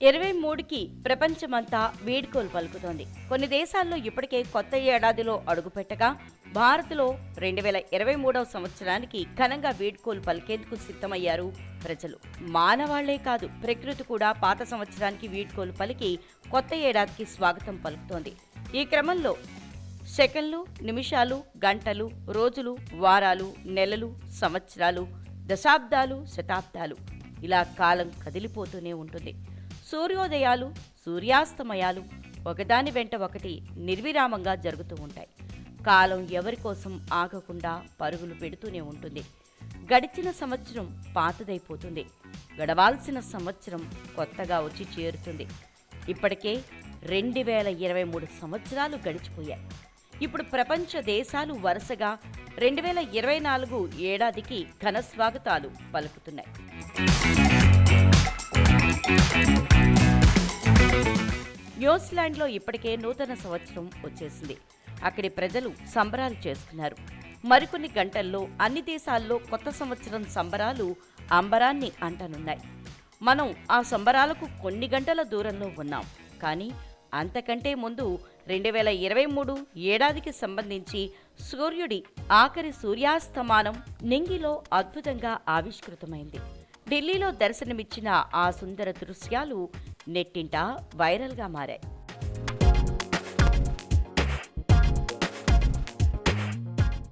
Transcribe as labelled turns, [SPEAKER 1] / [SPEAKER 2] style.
[SPEAKER 1] ఇరవై మూడుకి ప్రపంచమంతా వీడ్కోలు పలుకుతోంది. కొన్ని దేశాల్లో ఇప్పటికే కొత్త ఏడాదిలో అడుగుపెట్టగా భారత్లో రెండు వేల ఇరవై మూడవ సంవత్సరానికి ఘనంగా వీడ్కోలు పలికేందుకు సిద్ధమయ్యారు ప్రజలు. మానవాళ్ళే కాదు ప్రకృతి కూడా పాత సంవత్సరానికి వీడ్కోలు పలికి కొత్త ఏడాదికి స్వాగతం పలుకుతోంది. ఈ క్రమంలో సెకండ్లు నిమిషాలు గంటలు రోజులు వారాలు నెలలు సంవత్సరాలు దశాబ్దాలు శతాబ్దాలు ఇలా కాలం కదిలిపోతూనే ఉంటుంది. సూర్యోదయాలు సూర్యాస్తమయాలు ఒకదాని వెంట ఒకటి నిర్విరామంగా జరుగుతూ ఉంటాయి. కాలం ఎవరి కోసం ఆగకుండా పరుగులు పెడుతూనే ఉంటుంది. గడిచిన సంవత్సరం పాతదైపోతుంది. గడవాల్సిన సంవత్సరం కొత్తగా వచ్చి చేరుతుంది. ఇప్పటికే రెండు వేల ఇరవై మూడు సంవత్సరాలు గడిచిపోయాయి. ఇప్పుడు ప్రపంచ దేశాలు వరుసగా రెండు వేల ఇరవై నాలుగు ఏడాదికి ఘన స్వాగతాలు పలుకుతున్నాయి. న్యూజిలాండ్లో ఇప్పటికే నూతన సంవత్సరం వచ్చేసింది. అక్కడి ప్రజలు సంబరాలు చేసుకున్నారు మరికొన్ని గంటల్లో అన్ని దేశాల్లో కొత్త సంవత్సరం సంబరాలు అంబరాన్ని అంటనున్నాయి. మనం ఆ సంబరాలకు కొన్ని గంటల దూరంలో ఉన్నాం. కానీ అంతకంటే ముందు రెండు వేల ఇరవై మూడు ఏడాదికి సంబంధించి సూర్యుడి ఆఖరి సూర్యాస్తమానం నింగిలో అద్భుతంగా ఆవిష్కృతమైంది. ఢిల్లీలో దర్శనమిచ్చిన ఆ సుందర దృశ్యాలు నెట్టింట వైరల్గా మారాయి.